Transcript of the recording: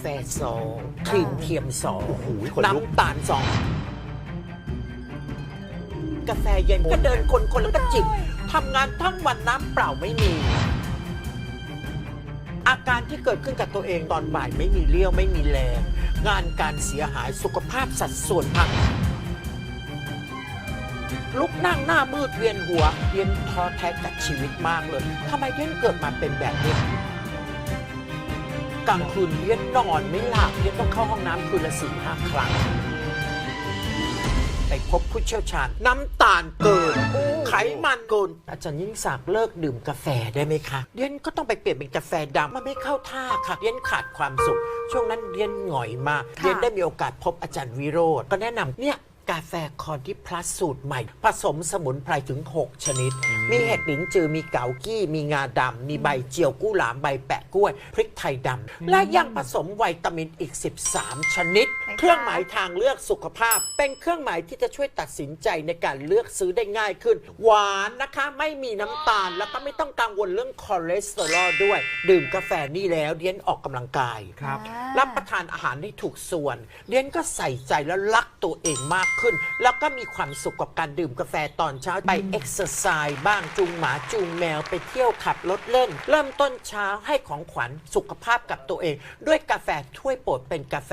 แฟสองครีมเทียมสองโอ้โหขนลุกน้ำตาลสองกาแฟเย็นก็เดินคนคนๆแล้วก็จิบทำงานทั้งวันน้ำเปล่าไม่มี อาการที่เกิดขึ้นกับตัวเองตอนบ่ายไม่มีเลี้ยวไม่มีแรง งานการเสียหายสุขภาพสัดส่วนพังลุกนั่งหน้ามืดเวียนหัวเรียนท้อแท้กับชีวิตมากเลยทำไมเรียนเกิดมาเป็นแบบนี้ กลางคืนเรียนนอนไม่หลับเรียนต้องเข้าห้องน้ำคืนละสี่ห้าครั้ง ไปพบผู้เชี่ยวชาญ น้ำตาลเกิน ไขมันเกิน อาจารย์ยิ่งศักดิ์เลิกดื่มกาแฟได้ไหมคะเรียนก็ต้องไปเปลี่ยนเป็นกาแฟดำมันไม่เข้าท่าค่ะเรียนขาดความสุข ช่วงนั้นเรียนหงอยมากค่ะเรียนได้มีโอกาสพบอาจารย์วิโรธก็แนะนำเนี่ย กาแฟคอร์ดิพลัสสูตรใหม่ ผสมสมุนไพรถึง 6 ชนิด มีเห็ดหลินจือมีเกากี้มีงาดำ มีใบเจียวกู้หลามใบแปะกล้วย พริกไทยดำ และยังผสมวิตามินอีก 13 ชนิดไหนคะเครื่องหมายทางเลือกสุขภาพ เป็นเครื่องหมายที่จะช่วยตัดสินใจในการเลือกซื้อได้ง่ายขึ้น หวานนะคะไม่มีน้ำตาลแล้วก็ไม่ต้องกังวลเรื่องคอเลสเตอรอลด้วย ดื่มกาแฟนี่แล้วเดียนออกกำลังกายครับอ่ารับประทานอาหารให้ถูกส่วนเรียนก็ใส่ใจแล้วรักตัวเองมากขึ้น แล้วก็มีความสุขกับการดื่มกาแฟตอนเช้าไปเอ็กซ์ไซส์บ้างจูงหมาจูงแมวไปเที่ยวขับรถเล่น เริ่มต้นเช้าให้ของขวัญสุขภาพกับตัวเอง ด้วยกาแฟถ้วยโปรดเป็นกาแฟ